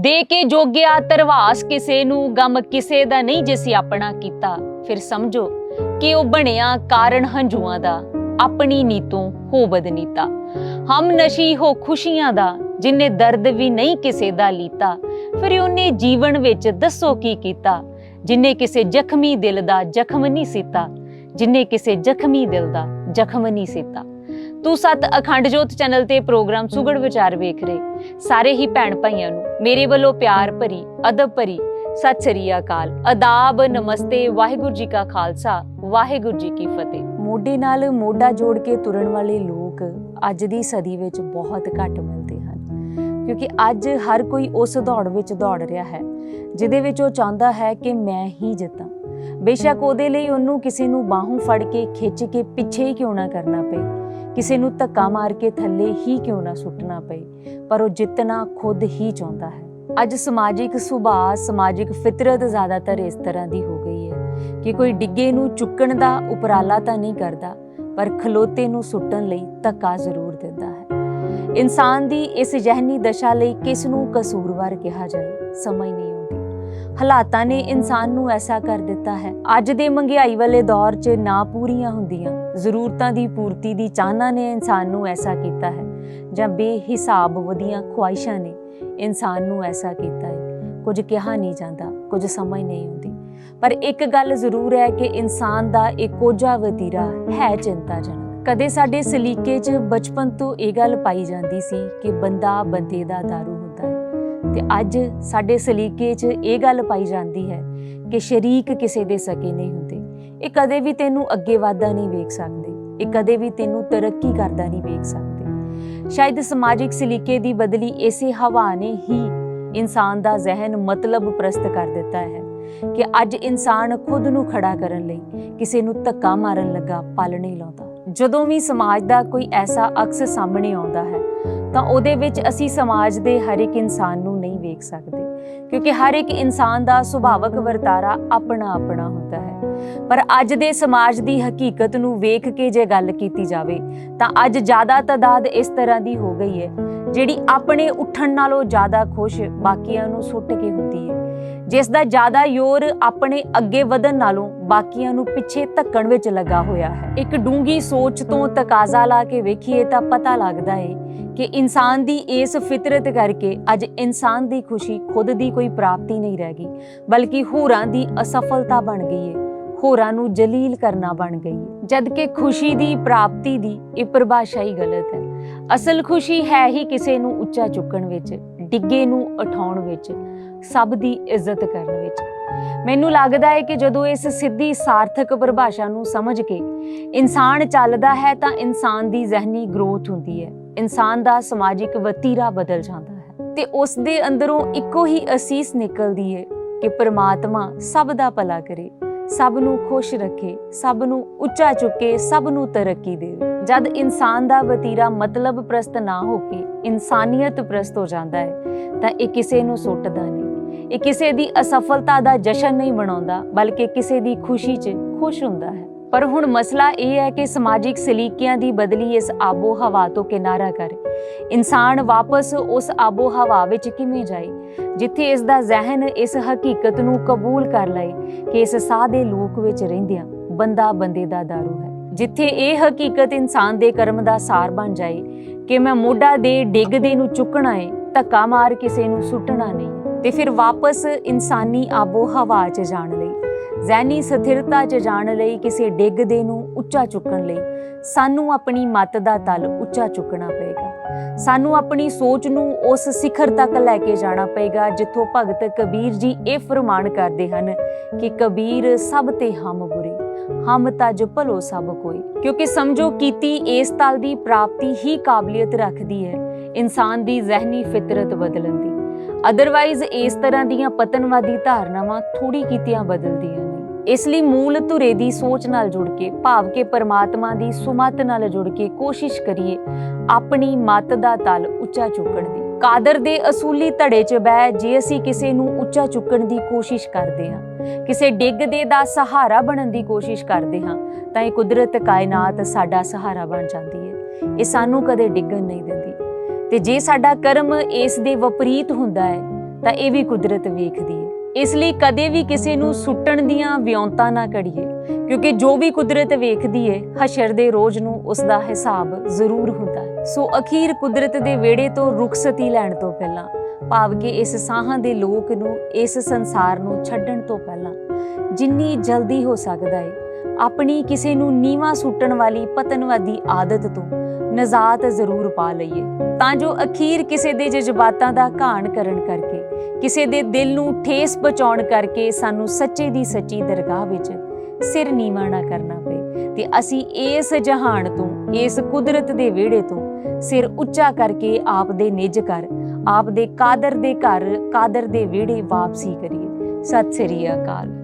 ਦੇ ਕੇ ਜੋਗਿਆ ਤਰਵਾਸ ਕਿਸੇ ਨੂੰ, ਗਮ ਕਿਸੇ ਦਾ ਨਹੀਂ ਜਿਸੀ ਆਪਣਾ ਕੀਤਾ। ਫਿਰ ਸਮਝੋ ਕਿ ਉਹ ਬਣਿਆ ਕਾਰਨ ਹੰਝੂਆਂ ਦਾ, ਆਪਣੀ ਨੀਤੋਂ ਹੋ ਬਦਨੀਤਾ। ਹਮ ਨਸ਼ੀ ਹੋ ਖੁਸ਼ੀਆਂ ਦਾ, ਜਿਨੇ ਦਰਦ ਵੀ ਨਹੀਂ ਕਿਸੇ ਦਾ ਲੀਤਾ। ਫਿਰ ਉਹਨੇ ਜੀਵਨ ਵਿੱਚ ਦੱਸੋ ਕੀ ਕੀਤਾ। ਜਿਨੇ ਕਿਸੇ ਜ਼ਖਮੀ ਦਿਲ ਦਾ ਜ਼ਖਮ ਨਹੀਂ ਸੀਤਾ, ਜਿਨੇ ਕਿਸੇ ਜ਼ਖਮੀ ਦਿਲ ਦਾ ਜ਼ਖਮ ਨਹੀਂ ਸੀਤਾ। ਤੂੰ ਸਤ ਅਖੰਡ ਜੋਤ ਚੈਨਲ ਤੇ ਪ੍ਰੋਗਰਾਮ ਸੁਗੜ ਵਿਚਾਰ ਵੇਖ ਰਹੇ। ਸਾਰੇ ਹੀ ਭੈਣ ਭਾਈਆਂ ਨੂੰ ਮੇਰੇ ਵੱਲੋਂ ਪਿਆਰ ਭਰੀ, ਅਦਬ ਭਰੀ, ਸਤਿ ਸ੍ਰੀ ਅਕਾਲ, ਅਦਾਬ, ਨਮਸਤੇ, ਵਾਹਿਗੁਰੂ ਜੀ ਕਾ ਖਾਲਸਾ, ਵਾਹਿਗੁਰੂ ਜੀ ਕੀ ਫਤਿਹ। ਮੋਢੇ ਨਾਲ ਮੋਢਾ ਜੋੜ ਕੇ ਤੁਰਨ ਵਾਲੇ ਲੋਕ ਅੱਜ ਦੀ ਸਦੀ ਵਿੱਚ ਬਹੁਤ ਘੱਟ ਮਿਲਦੇ ਹਨ। ਕਿਉਂਕਿ ਅੱਜ ਹਰ ਕੋਈ ਉਸ ਦੌੜ ਵਿੱਚ ਦੌੜ ਰਿਹਾ ਹੈ, ਜਿਹਦੇ ਵਿੱਚ ਉਹ ਚਾਹੁੰਦਾ ਹੈ ਕਿ ਮੈਂ ਹੀ ਜਿੱਤਾਂ। ਬੇਸ਼ੱਕ ਉਹਦੇ ਲਈ ਉਹਨੂੰ ਕਿਸੇ ਨੂੰ ਬਾਹੋਂ ਫੜ ਕੇ ਖਿੱਚ ਕੇ ਪਿੱਛੇ ਹੀ ਕਿਉਂ ਨਾ ਕਰਨਾ ਪਏ। ਕਿਸੇ ਨੂੰ ਧੱਕਾ ਮਾਰ ਕੇ ਥੱਲੇ ਹੀ ਕਿਉਂ ਨਾ ਸੁੱਟਣਾ ਪਏ? ਪਰ ਉਹ ਜਿੱਤਣਾ ਖੁਦ ਹੀ ਚਾਹੁੰਦਾ ਹੈ। ਅੱਜ ਸਮਾਜਿਕ ਸੁਭਾਅ, ਸਮਾਜਿਕ ਫਿਤਰਤ ਜ਼ਿਆਦਾਤਰ ਇਸ ਤਰ੍ਹਾਂ ਦੀ ਹੋ ਗਈ ਹੈ ਕਿ ਕੋਈ ਡਿੱਗੇ ਨੂੰ ਚੁੱਕਣ ਦਾ ਉਪਰਾਲਾ ਤਾਂ ਨਹੀਂ ਕਰਦਾ, ਪਰ ਖਲੋਤੇ ਨੂੰ ਸੁੱਟਣ ਲਈ ਧੱਕਾ ਜ਼ਰੂਰ ਦਿੰਦਾ ਹੈ। ਇਨਸਾਨ ਦੀ ਇਸ ਜ਼ਹਿਨੀ ਦਸ਼ਾ ਲਈ ਕਿਸ ਨੂੰ ਕਸੂਰਵਾਰ ਕਿਹਾ ਜਾਏ? ਸਮਝ ਨਹੀਂ ਆਉਂਦੀ। ਹਾਲਾਤਾਂ ਨੇ ਇਨਸਾਨ ਨੂੰ ਐਸਾ ਕਰ ਦਿੱਤਾ ਹੈ। ਅੱਜ ਦੇ ਮਹਿੰਗਾਈ ਵਾਲੇ ਦੌਰ 'ਚ ਨਾ ਪੂਰੀਆਂ ਹੁੰਦੀਆਂ। ਜ਼ਰੂਰਤਾਂ ਦੀ ਪੂਰਤੀ ਦੀ ਚਾਹਨਾ ਨੇ ਇਨਸਾਨ ਨੂੰ ਐਸਾ ਕੀਤਾ ਹੈ। ਜਾਂ ਬੇਹਿਸਾਬ ਵਧੀਆਂ ਖੁਆਇਸ਼ਾਂ ਨੇ ਇਨਸਾਨ ਨੂੰ ਐਸਾ ਕੀਤਾ ਹੈ। ਕੁਝ ਕਿਹਾ ਨਹੀਂ ਜਾਂਦਾ, ਕੁਝ ਸਮਝ ਨਹੀਂ ਆਉਂਦੀ। ਪਰ ਇੱਕ ਗੱਲ ਜ਼ਰੂਰ ਹੈ ਕਿ ਇਨਸਾਨ ਦਾ ਇੱਕ ਕੋਝਾ ਵਤੀਰਾ ਹੈ ਚਿੰਤਾਜਨਕ। ਕਦੇ ਸਾਡੇ ਸਲੀਕੇ 'ਚ ਬਚਪਨ ਤੋਂ ਇਹ ਗੱਲ ਪਾਈ ਜਾਂਦੀ ਸੀ ਕਿ ਬੰਦਾ ਬੰਦੇ ਦਾ ਦਾਰੂ ਤੇ ਅੱਜ ਸਾਡੇ ਸਲੀਕੇ 'ਚ ਇਹ ਗੱਲ ਪਾਈ ਜਾਂਦੀ ਹੈ ਕਿ ਸ਼ਰੀਕ ਕਿਸੇ ਦੇ ਸਕੇ ਨਹੀਂ ਹੁੰਦੇ। ਇਹ ਕਦੇ ਵੀ ਤੈਨੂੰ ਅੱਗੇ ਵਾਧਾ ਨਹੀਂ ਵੇਖ ਸਕਦੇ। ਇਹ ਕਦੇ ਵੀ ਤੈਨੂੰ ਤਰੱਕੀ ਕਰਦਾ ਨਹੀਂ ਵੇਖ ਸਕਦੇ। ਸ਼ਾਇਦ ਸਮਾਜਿਕ ਸਲੀਕੇ ਦੀ ਬਦਲੀ ਇਸੇ ਹਵਾ ਨੇ ਹੀ ਇਨਸਾਨ ਦਾ ਜ਼ਿਹਨ ਮਤਲਬ ਪ੍ਰਸਤ ਕਰ ਦਿੱਤਾ ਹੈ ਕਿ ਅੱਜ ਇਨਸਾਨ ਖੁਦ ਨੂੰ ਖੜਾ ਕਰਨ ਲਈ ਕਿਸੇ ਨੂੰ ਧੱਕਾ ਮਾਰਨ ਲੱਗਾ ਪਲ ਨਹੀਂ ਲਾਉਂਦਾ। ਜਦੋਂ ਵੀ ਸਮਾਜ ਦਾ ਕੋਈ ਐਸਾ ਅਕਸ ਸਾਹਮਣੇ ਆਉਂਦਾ ਹੈ, ਤਾਂ ਉਹਦੇ ਵਿੱਚ ਅਸੀਂ ਸਮਾਜ ਦੇ ਹਰ ਇੱਕ ਇਨਸਾਨ ਨੂੰ ਨਹੀਂ ਵੇਖ ਸਕਦੇ। ਕਿਉਂਕਿ ਹਰ ਇੱਕ ਇਨਸਾਨ ਦਾ ਸੁਭਾਵਕ ਵਰਤਾਰਾ ਆਪਣਾ ਆਪਣਾ ਹੁੰਦਾ ਹੈ। ਪਰ ਅੱਜ ਦੇ ਸਮਾਜ ਦੀ ਹਕੀਕਤ ਨੂੰ ਵੇਖ ਕੇ ਜੇ ਗੱਲ ਕੀਤੀ ਜਾਵੇ, ਤਾਂ ਅੱਜ ਜ਼ਿਆਦਾ ਤਦਾਦ ਇਸ ਤਰ੍ਹਾਂ ਦੀ ਹੋ ਗਈ ਹੈ, ਜਿਹੜੀ ਆਪਣੇ ਉੱਠਣ ਨਾਲੋਂ ਜ਼ਿਆਦਾ ਖੁਸ਼ ਬਾਕੀਆਂ ਨੂੰ ਸੁੱਟ ਕੇ ਹੁੰਦੀ ਹੈ। ਜਿਸ ਦਾ ਜ਼ਿਆਦਾ ਜ਼ੋਰ ਆਪਣੇ ਅੱਗੇ ਵਧਣ ਨਾਲੋਂ ਬਾਕੀਆਂ ਨੂੰ ਪਿੱਛੇ ਧੱਕਣ ਵਿੱਚ ਲੱਗਾ ਹੋਇਆ ਹੈ। ਇੱਕ ਡੂੰਗੀ ਸੋਚ ਤੋਂ ਤਕਾਜ਼ਾ ਲਾ ਕੇ ਵੇਖੀਏ ਤਾਂ ਪਤਾ ਲੱਗਦਾ ਹੈ ਕਿ ਇਨਸਾਨ ਦੀ ਇਸ ਫਿਤਰਤ ਕਰਕੇ ਅੱਜ ਇਨਸਾਨ ਦੀ ਖੁਸ਼ੀ ਖੁਦ ਦੀ ਕੋਈ ਪ੍ਰਾਪਤੀ ਨਹੀਂ ਰਹਿ ਗਈ, ਬਲਕਿ ਹੋਰਾਂ ਦੀ ਅਸਫਲਤਾ ਬਣ ਗਈ ਹੈ ਹੋਰਾਂ ਨੂੰ ਜਲੀਲ ਕਰਨਾ ਬਣ ਗਈ ਹੈ ਜਦ ਕਿ ਖੁਸ਼ੀ ਦੀ ਪ੍ਰਾਪਤੀ ਦੀ ਇਹ ਪਰਿਭਾਸ਼ਾ ਹੀ ਗਲਤ ਹੈ। ਅਸਲ ਖੁਸ਼ੀ ਹੈ ਹੀ ਕਿਸੇ ਨੂੰ ਉੱਚਾ ਚੁੱਕਣ ਵਿੱਚ। ਡਿੱਗੇ ਨੂੰ ਉਠਾਉਣ ਵਿੱਚ, ਸਭ ਦੀ ਇੱਜ਼ਤ ਕਰਨ ਵਿੱਚ। ਮੈਨੂੰ ਲੱਗਦਾ ਹੈ ਕਿ ਜਦੋਂ ਇਸ ਸਿੱਧੀ ਸਾਰਥਕ ਪਰਿਭਾਸ਼ਾ ਨੂੰ ਸਮਝ ਕੇ ਇਨਸਾਨ ਚੱਲਦਾ ਹੈ ਤਾਂ ਇਨਸਾਨ ਦੀ ਜ਼ਹਿਨੀ ਗਰੋਥ ਹੁੰਦੀ ਹੈ। ਇਨਸਾਨ ਦਾ ਸਮਾਜਿਕ ਵਤੀਰਾ ਬਦਲ ਜਾਂਦਾ ਹੈ। ਤੇ ਉਸ ਦੇ ਅੰਦਰੋਂ ਇੱਕੋ ਹੀ ਅਸੀਸ ਨਿਕਲਦੀ ਹੈ ਕਿ ਪ੍ਰਮਾਤਮਾ ਸਭ ਦਾ ਭਲਾ ਕਰੇ, ਸਭ ਨੂੰ ਖੁਸ਼ ਰੱਖੇ, ਸਭ ਨੂੰ ਉੱਚਾ ਚੁੱਕੇ, ਸਭ ਨੂੰ ਤਰੱਕੀ ਦੇਵੇ। ਜਦ ਇਨਸਾਨ ਦਾ ਵਤੀਰਾ ਮਤਲਬ ਪ੍ਰਸਤ ਨਾ ਹੋ ਕੇ ਇਨਸਾਨੀਅਤ ਪ੍ਰਸਤ ਹੋ ਜਾਂਦਾ ਹੈ, ਤਾਂ ਇਹ ਕਿਸੇ ਨੂੰ ਸੁੱਟਦਾ ਨਹੀਂ। ਇਹ ਕਿਸੇ ਦੀ ਅਸਫਲਤਾ ਦਾ ਜਸ਼ਨ ਨਹੀਂ ਮਨਾਉਂਦਾ ਬਲਕਿ ਕਿਸੇ ਦੀ ਖੁਸ਼ੀ 'ਚ ਖੁਸ਼ ਹੁੰਦਾ ਹੈ। ਪਰ ਹੁਣ ਮਸਲਾ ਇਹ ਹੈ ਕਿ ਸਮਾਜਿਕ ਸਲੀਕਿਆਂ ਦੀ ਬਦਲੀ ਇਸ ਆਬੋ ਹਵਾ ਤੋਂ ਕਿਨਾਰਾ ਕਰੇ। ਇਨਸਾਨ ਵਾਪਸ ਉਸ ਆਬੋ ਹਵਾ ਵਿੱਚ ਕਿਵੇਂ ਜਾਏ, ਜਿੱਥੇ ਇਸ ਦਾ ਜ਼ਿਹਨ ਇਸ ਹਕੀਕਤ ਨੂੰ ਕਬੂਲ ਕਰ ਲਏ ਕਿ ਇਸ ਸਾਹ ਦੇ ਲੋਕ ਵਿੱਚ ਰਹਿੰਦਿਆਂ ਬੰਦਾ ਬੰਦੇ ਦਾ ਦਾਰੂ ਹੈ। ਜਿੱਥੇ ਇਹ ਹਕੀਕਤ ਇਨਸਾਨ ਦੇ ਕਰਮ ਦਾ ਸਾਰ ਬਣ ਜਾਏ ਕਿ ਮੈਂ ਮੋਢਾ ਦੇ ਡਿੱਗਦੇ ਨੂੰ ਚੁੱਕਣਾ ਏ, ਧੱਕਾ ਮਾਰ ਕਿਸੇ ਨੂੰ ਸੁੱਟਣਾ ਨਹੀਂ, ਤੇ ਫਿਰ ਵਾਪਸ ਇਨਸਾਨੀ ਆਬੋ ਹਵਾ 'ਚ ਜਾਣ ਲਈ ਜ਼ੈਨੀ ਸਥਿਰਤਾ 'ਚ ਜਾਣ ਲਈ ਕਿਸੇ ਡਿੱਗਦੇ ਨੂੰ ਉੱਚਾ ਚੁੱਕਣ ਲਈ, ਸਾਨੂੰ ਆਪਣੀ ਮੱਤ ਦਾ ਤਲ ਉੱਚਾ ਚੁੱਕਣਾ ਪਏਗਾ। ਸਾਨੂੰ ਆਪਣੀ ਸੋਚ ਨੂੰ ਉਸ ਸਿਖਰ ਤੱਕ ਲੈ ਕੇ ਜਾਣਾ ਪਏਗਾ, ਜਿੱਥੋਂ ਭਗਤ ਕਬੀਰ ਜੀ ਇਹ ਫਰਮਾਨ ਕਰਦੇ ਹਨ ਕਿ ਕਬੀਰ ਸਭ ਤੇ ਹਮ ਬੁਰੇ। ਹਮ ਤਜ ਭਲੋ ਸਭ ਕੋਈ। ਕਿਉਂਕਿ ਸਮਝੋ ਕੀਤੀ ਇਸ ਤਲ ਦੀ ਪ੍ਰਾਪਤੀ ਹੀ ਕਾਬਲੀਅਤ ਰੱਖਦੀ ਹੈ। ਇਨਸਾਨ ਦੀ ਜ਼ਿਹਨੀ ਫਿਤਰਤ ਬਦਲਣ ਦੀ। ਅਦਰਵਾਈਜ਼ ਇਸ ਤਰ੍ਹਾਂ ਦੀਆਂ ਪਤਨਵਾਦੀ ਧਾਰਨਾਵਾਂ ਥੋੜੀ ਕੀਤੀਆਂ ਬਦਲਦੀਆਂ ਨਹੀਂ ਇਸ ਲਈ ਮੂਲ ਧੁਰੇ ਦੀ ਸੋਚ ਨਾਲ ਜੁੜ ਕੇ, ਭਾਵ ਕੇ ਪਰਮਾਤਮਾ ਦੀ ਸੁਮਤ ਨਾਲ ਜੁੜ ਕੇ ਕੋਸ਼ਿਸ਼ ਕਰੀਏ, ਆਪਣੀ ਮਤ ਦਾ ਤਲ ਉੱਚਾ ਚੁੱਕਣ ਦੀ। ਕਾਦਰ ਦੇ ਅਸੂਲੀ ਧੜੇ 'ਚ ਬਹਿ ਜੇ ਅਸੀਂ ਕਿਸੇ ਨੂੰ ਉੱਚਾ ਚੁੱਕਣ ਦੀ ਕੋਸ਼ਿਸ਼ ਕਰਦੇ ਹਾਂ। ਕਿਸੇ ਡਿੱਗਦੇ ਦਾ ਸਹਾਰਾ ਬਣਨ ਦੀ ਕੋਸ਼ਿਸ਼ ਕਰਦੇ ਹਾਂ, ਤਾਂ ਇਹ ਕੁਦਰਤ ਕਾਇਨਾਤ ਸਾਡਾ ਸਹਾਰਾ ਬਣ ਜਾਂਦੀ ਹੈ। ਇਹ ਸਾਨੂੰ ਕਦੇ ਡਿੱਗਣ ਨਹੀਂ ਦਿੰਦੀ। ਤੇ ਜੇ ਸਾਡਾ ਕਰਮ ਇਸ ਦੇ ਵਿਪਰੀਤ ਹੁੰਦਾ ਹੈ, ਤਾਂ ਇਹ ਵੀ ਕੁਦਰਤ ਵੇਖਦੀ ਹੈ। ਇਸ ਲਈ ਕਦੇ ਵੀ ਕਿਸੇ ਨੂੰ ਸੁੱਟਣ ਦੀਆਂ ਵਿਉਂਤਾਂ ਨਾ ਕਰੀਏ। ਕਿਉਂਕਿ ਜੋ ਵੀ ਕੁਦਰਤ ਵੇਖਦੀ ਹੈ ਹਸ਼ਰ ਦੇ ਰੋਜ਼ ਨੂੰ ਉਸ ਦਾ ਹਿਸਾਬ ਜ਼ਰੂਰ ਹੁੰਦਾ ਹੈ। ਸੋ ਅਖੀਰ ਕੁਦਰਤ ਦੇ ਵਿਹੜੇ ਤੋਂ ਰੁਖਸਤੀ ਲੈਣ ਤੋਂ ਪਹਿਲਾਂ, ਭਾਵ ਕਿ ਇਸ ਸਾਹਾਂ ਦੇ ਲੋਕ ਨੂੰ, ਇਸ ਸੰਸਾਰ ਨੂੰ ਛੱਡਣ ਤੋਂ ਪਹਿਲਾਂ, ਜਿੰਨੀ ਜਲਦੀ ਹੋ ਸਕਦਾ ਹੈ ਆਪਣੀ ਕਿਸੇ ਨੂੰ ਨੀਵਾ ਸੁੱਟਣ ਵਾਲੀ ਪਤਨਵਾਦੀ ਆਦਤ ਤੋਂ ਨਜ਼ਾਤ ਜ਼ਰੂਰ ਪਾ ਲਈਏ। ਤਾਂ ਜੋ ਅਖੀਰ ਕਿਸੇ ਦੇ ਜਜ਼ਬਾਤਾਂ ਦਾ ਘਾਣ ਕਰਨ ਕਰਕੇ, ਕਿਸੇ ਦੇ ਦਿਲ ਨੂੰ ਠੇਸ ਪਹੁੰਚਾਉਣ ਕਰਕੇ ਸਾਨੂੰ ਸੱਚੇ ਦੀ ਸੱਚੀ ਦਰਗਾਹ ਵਿੱਚ ਸਿਰ ਨੀਵਾ ਨਾ ਕਰਨਾ ਪਏ। ਤੇ ਅਸੀਂ ਇਸ ਜਹਾਨ ਤੋਂ, ਇਸ ਕੁਦਰਤ ਦੇ ਵਿਹੜੇ ਤੋਂ ਸਿਰ ਉੱਚਾ ਕਰਕੇ ਆਪ ਦੇ ਨਿਜ ਘਰ ਆਪ ਦੇ ਕਾਦਰ ਦੇ ਘਰ, ਕਾਦਰ ਦੇ ਵਿਹੜੇ ਵਾਪਸੀ ਕਰੀਏ। ਸਤਿ ਸ੍ਰੀ ਅਕਾਲ।